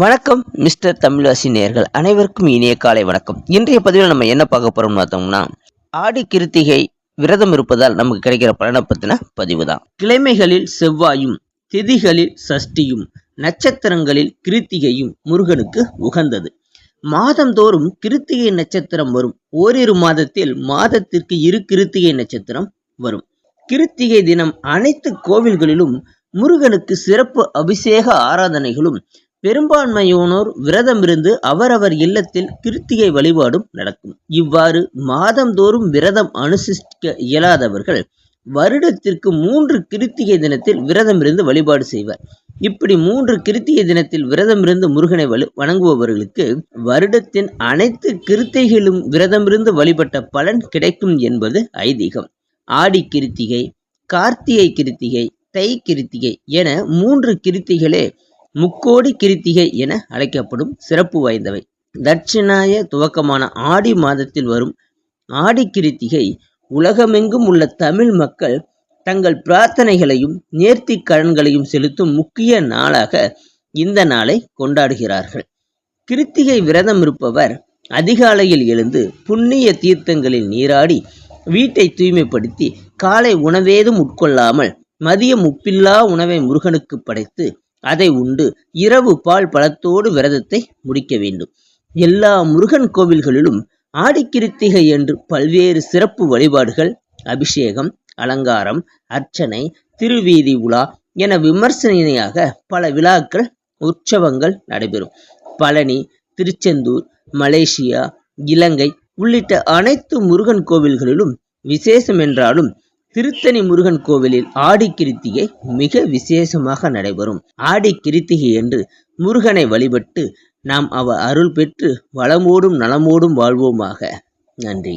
வணக்கம் மிஸ்டர் தமிழ்வாசி நேர்கள் அனைவருக்கும் இனிய காலை வணக்கம். இன்றைய பதிவில் நம்ம என்ன பார்க்க போறோம்னு பார்த்தோம்னா ஆடி கிருத்திகை விரதம் இருப்பதால் நமக்கு கிடைக்கிற பலனை பற்றின பதிவு தான். கிழமைகளில் செவ்வாயும் திதிகளில் சஷ்டியும் நட்சத்திரங்களில் கிருத்திகையும் முருகனுக்கு உகந்தது. மாதந்தோறும் கிருத்திகை நட்சத்திரம் வரும். ஓரிரு மாதத்தில் மாதத்திற்கு இரு கிருத்திகை நட்சத்திரம் வரும். கிருத்திகை தினம் அனைத்து கோவில்களிலும் முருகனுக்கு சிறப்பு அபிஷேக ஆராதனைகளும் பெரும்பான்மையோனோர் விரதமிருந்து அவரவர் இல்லத்தில் கிருத்திகை வழிபாடும் நடக்கும். இவ்வாறு மாதந்தோறும் விரதம் அனுஷ்டிக்க இயலாதவர்கள் வருடத்திற்கு மூன்று கிருத்திகை தினத்தில் விரதமிருந்து வழிபாடு செய்வர். இப்படி மூன்று கிருத்திகை தினத்தில் விரதமிருந்து முருகனை வலு வணங்குபவர்களுக்கு வருடத்தின் அனைத்து கிருத்திகைகளும் விரதமிருந்து வழிபட்ட பலன் கிடைக்கும் என்பது ஐதீகம். ஆடி கிருத்திகை கார்த்திகை கிருத்திகை தை கிருத்திகை என மூன்று கிருத்திகளே முக்கோடி கிருத்திகை என அழைக்கப்படும் சிறப்பு வாய்ந்தவை. தட்சிணாய துவக்கமான ஆடி மாதத்தில் வரும் ஆடி கிருத்திகை உலகமெங்கும் உள்ள தமிழ் மக்கள் தங்கள் பிரார்த்தனைகளையும் நேர்த்தி கடன்களையும் செலுத்தும் முக்கிய நாளாக இந்த நாளை கொண்டாடுகிறார்கள். கிருத்திகை விரதம் இருப்பவர் அதிகாலையில் எழுந்து புண்ணிய தீர்த்தங்களில் நீராடி வீட்டை தூய்மைப்படுத்தி காலை உணவேதும் உட்கொள்ளாமல் மதியம் உப்பில்லா உணவை முருகனுக்கு படைத்து அதை உண்டு. இரவு பால் பழத்தோடு விரதத்தை முடிக்க வேண்டும். எல்லா முருகன் கோவில்களிலும் ஆடிக்கிருத்திகை என்று பல்வேறு சிறப்பு வழிபாடுகள் அபிஷேகம் அலங்காரம் அர்ச்சனை திருவீதி உலா என விமர்சனையாக பல விழாக்கள் உற்சவங்கள் நடைபெறும். பழனி திருச்செந்தூர் மலேசியா இலங்கை உள்ளிட்ட அனைத்து முருகன் கோவில்களிலும் விசேஷம் என்றாலும் திருத்தணி முருகன் கோவிலில் ஆடி கிருத்திகை மிக விசேஷமாக நடைபெறும். ஆடி கிருத்திகை என்று முருகனை வழிபட்டு நாம் அவ அருள் பெற்று வளமோடும் நலமோடும் வாழ்வோமாக. நன்றி.